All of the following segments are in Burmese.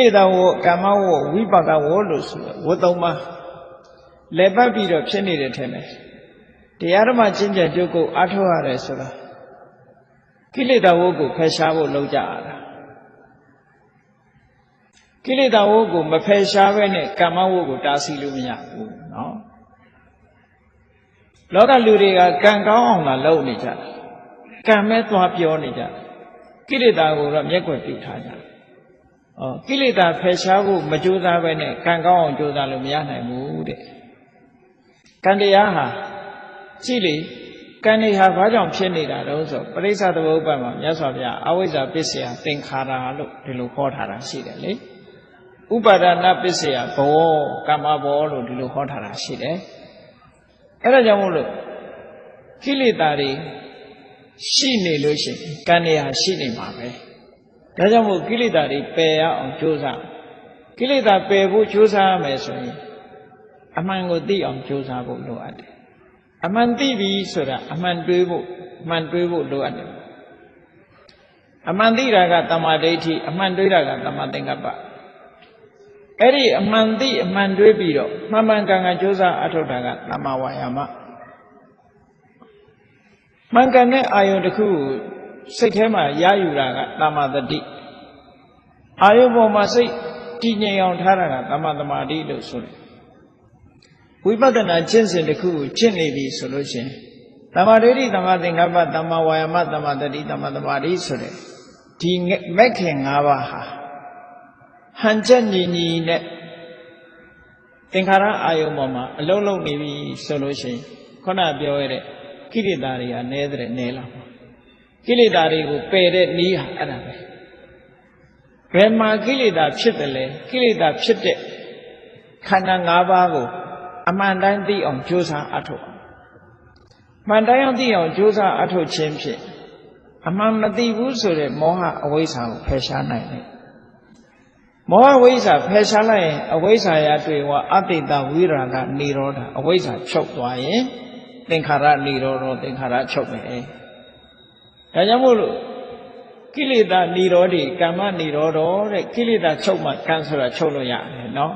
လေသာဝကမ္မဝဝိပါကဝလို့ဆိုဝသုံးပါလဲပတ်ပြီးတော့ဖြစ်နေတယ်ထင်တယ်တရားဓမ္မကျင့်ကြံကြုတ်ကိုအားထုတ်ရတယ်ဆိုတာကိလေသာဝကိုဖယ်ရှားဖို့လုပ်ကြရတာကိလေသာဝကိုမဖယ်ရှားဘဲနဲ့ကမ္မဝကိုတားဆီးလို့မရဘူးเนาะလောကလူတွေကကံကောင်းအောင်လာလုပ်နေကြတယ်ကံမဲ့သွားပြောနေကြတယ်ကိလေသာကိုတော့မျက်ွယ်ပြုထားကြတယ်ဩ ကိလေသာဖယ်ရှားဖို့မကြိုးစားဘဲနဲ့ကံကောင်းအောင်ကြိုးစားလို့မရနိုင်ဘူးတဲ့ကံတရားဟာကြည့်လေကံတွေဟာဘာကြောင့်ဖြစ်နေတာတုံးဆိုပရိစ္ဆသမုပ္ပါဒ်မှာမြတ်စွာဘုရားအဝိဇ္ဇာပစ္စယသင်္ခါရလို့ဒီလိုခေါ်ထားတာရှိတယ်လေဥပါဒနာပစ္စယဘောကမ္မဘောလို့ဒီလိုခေါ်ထားတာရှိတယ်အဲ့ဒါကြောင့်မို့လို့ကိလေသာတွေရှိနေလို့ရှိရင်ကံတွေဟာရှိနေမှာပဲ ဒါကြောင့်မို့ကိလေသာတွေပယ်ရအောင်ကြိုးစားကိလေသာပယ်ဖို့ကြိုးစားရမယ်ဆိုရင်အမှန်ကိုသိအောင်ကြိုးစားဖို့လိုအပ်တယ်အမှန်သိပြီဆိုတာအမှန်တွေးဖို့အမှန်တွေးဖို့လိုအပ်တယ်အမှန်သိတာကတမာဒိဋ္ဌိအမှန်တွေးတာကတမာသင်္ကပ္ပအဲ့ဒီအမှန်သိအမှန်တွေးပြီးတော့မှန်မှန်ကန်ကန်ကြိုးစားအထောက်တာကတမဝါယာမမှန်ကန်တဲ့အာယုံတစ်ခုကိုစိတ်ထဲမှာရယူတာကတမသတိ အာယုံပေါ်မှာစိတ်တည်ငြိမ်အောင်ထားတာကတမသမာဓိလို့ဆိုတယ်ဝိပဿနာကျင့်စဉ်တစ်ခုကိုကျင့်နေပြီဆိုလို့ရှိရင်တမ္မာဒိဋ္ဌိတမ္မာသင်္ကပ္ပတမ္မာဝါယာမတမ္မာတတိတမ္မာသမာဓိဆိုတဲ့ဒီမက်ခင်၅ပါးဟာဟန်ချက်ညီညီနဲ့သင်္ခါရအာယုံပေါ်မှာအလုံးလုံးနေပြီဆိုလို့ရှိရင်ခုနပြောရတဲ့ကိလေသာတွေကနည်းတဲ့နည်းလာမှာကိလေသာတွေကိုပယ်တဲ့နည်းဟာအဲ့ဒါပဲ ဘယ်မှာကိလေသာဖြစ်တယ်လဲကိလေသာဖြစ်တဲ့ခန္ဓာ၅ပါးကို အမှန်တိုင်းသိအောင်ကြိုးစားအထုတ်မှန်တိုင်းအောင်သိအောင်ကြိုးစားအထုတ်ခြင်းဖြင့်အမှန်မသိဘူးဆိုတဲ့မောဟအဝိဇ္ဇာကိုဖယ်ရှားနိုင်တယ်မောဟဝိဇ္ဇာဖယ်ရှားလိုက်ရင်အဝိဇ္ဇာရတွေ့ဝအတိတဝိရာကနေရောဓအဝိဇ္ဇာချုပ်သွားရင်သင်္ခါရနေရောဓသင်္ခါရချုပ်မယ်ဒါကြောင့်မို့လို့ ကိလေသာនិရောဓိကမ္မនិရောဓတဲ့ကိလေသာချုပ်မှကံဆိုတာချုပ်လို့ရတယ်နော်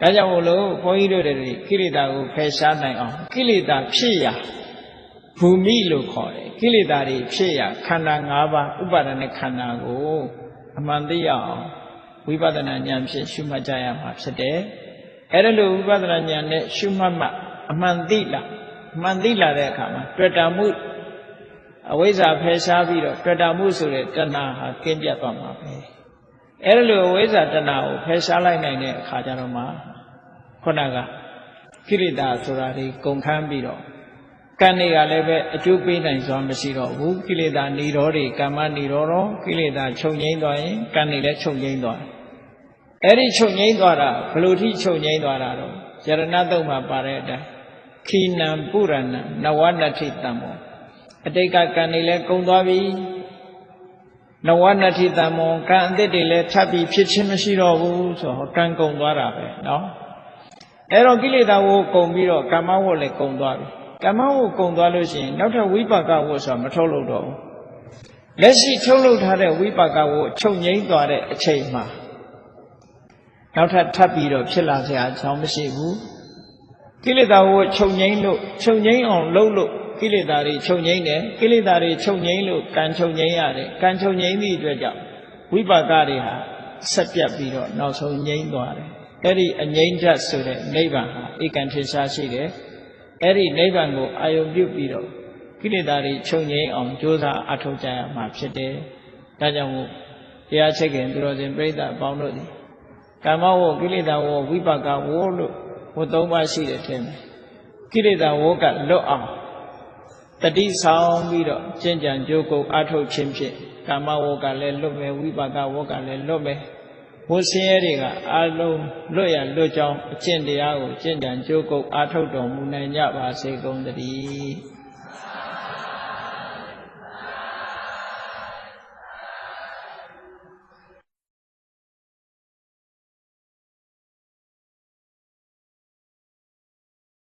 ဒါကြောင့်မို့လို့ဘုန်းကြီးတို့တွေကိလေသာကိုဖယ်ရှားနိုင်အောင်ကိလေသာဖြစ်ရာဘူမိလို့ခေါ်တယ်ကိလေသာတွေဖြစ်ရာခန္ဓာ၅ပါးဥပါဒณะခန္ဓာကိုအမှန်သိရအောင်ဝိပဿနာဉာဏ်ဖြင့်ရှုမှတ်ကြရမှာဖြစ်တယ်အဲ့ဒါလို့ဝိပဿနာဉာဏ်နဲ့ရှုမှတ်မှအမှန်သိလာအမှန်သိလာတဲ့အခါမှာတွေ့တာမှု အဝိဇ္ဇာဖယ်ရှားပြီးတော့တွေ့တာမှုဆိုတဲ့တဏှာဟာကင်းပြတ်သွားမှာပဲအဲ့ဒါလိုအဝိဇ္ဇာတဏှာကိုဖယ်ရှားလိုက်နိုင်တဲ့အခါကျတော့မှခုနကကိရိတာဆိုတာတွေကုန်ခန်းပြီးတော့ကံတွေကလည်းပဲအကျိုးပေးနိုင်စွာမရှိတော့ဘူးကိလေသာဏီရောတွေကမ္မဏီရောတော့ကိလေသာချုပ်ငိမ့်သွားရင်ကံတွေလည်းချုပ်ငိမ့်သွားတယ်အဲ့ဒီချုပ်ငိမ့်သွားတာဘလို့ထိချုပ်ငိမ့်သွားတာတော့ယရဏတုံမှာပါတဲ့အတိုင်းခိနံပုရဏံနဝနတိတံမောအ တိတ်ကကံတွေလည်းကုန်သွားပြီနဝနတိတံမောကံအသစ်တွေလည်းထပ်ပြီးဖြစ်ချင်းမရှိတော့ဘူးဆိုတော့ကံကုန်သွားတာပဲเนาะအဲ့တော့ကိလေသာဝကုန်ပြီးတော့ကာမဝလည်းကုန်သွားပြီကာမဝကုန်သွားလို့ရှိရင်နောက်ထပ်ဝိပါကဝဆိုတာမထုတ်လို့တော့ဘူးလက်ရှိထုတ်လုပ်ထားတဲ့ဝိပါကဝချုပ်ငိမ့်သွားတဲ့အချိန်မှာနောက်ထပ်ထပ်ပြီးတော့ဖြစ်လာစရာအကြောင်းမရှိဘူးကိလေသာဝချုပ်ငိမ့်လို့ချုပ်ငိမ့်အောင်လုပ်လို့ ကိလေသာတွေချုပ်ငိမ့်တယ်ကိလေသာတွေချုပ်ငိမ့်လို့ကံချုပ်ငိမ့်ရတယ်ကံချုပ်ငိမ့်သည့်အတွက်ကြောင့်ဝိပါကတွေဟာဆက်ပြတ်ပြီးတော့နောက်ဆုံးငိမ့်သွားတယ်အဲ့ဒီအငိမ့်ချက်ဆိုတဲ့နိဗ္ဗာန်ဟာဧကံထင်ရှားရှိတယ်အဲ့ဒီနိဗ္ဗာန်ကိုအာယုံပြုပြီးတော့ကိလေသာတွေချုပ်ငြိမ်းအောင်ကြိုးစားအထောက်ကြရမှာဖြစ်တယ်ဒါကြောင့်မို့တရားချက်ခင်သူတော်စင်ပြိဿအပေါင်းတို့ဒီကာမဝကိလေသာဝဝိပါကဝလို့ဝသုံးပါးရှိတယ်ထင်တယ်ကိလေသာဝကလွတ်အောင် တတိဆောင်ပြီးတော့ကျင့်ကြံကြိုးကုပ်အထောက်ခြင်းဖြင့်ကာမဝကလည်းလွတ်မယ်ဝိပါကဝကလည်းလွတ်မယ်ဘုဆင်းရဲတွေကအာလုံးလွတ်ရလွတ်ကြောင်းအကျင့်တရားကိုကျင့်ကြံကြိုးကုပ်အားထုတ်တော်မူနိုင်ကြပါစေကုန်သတည်း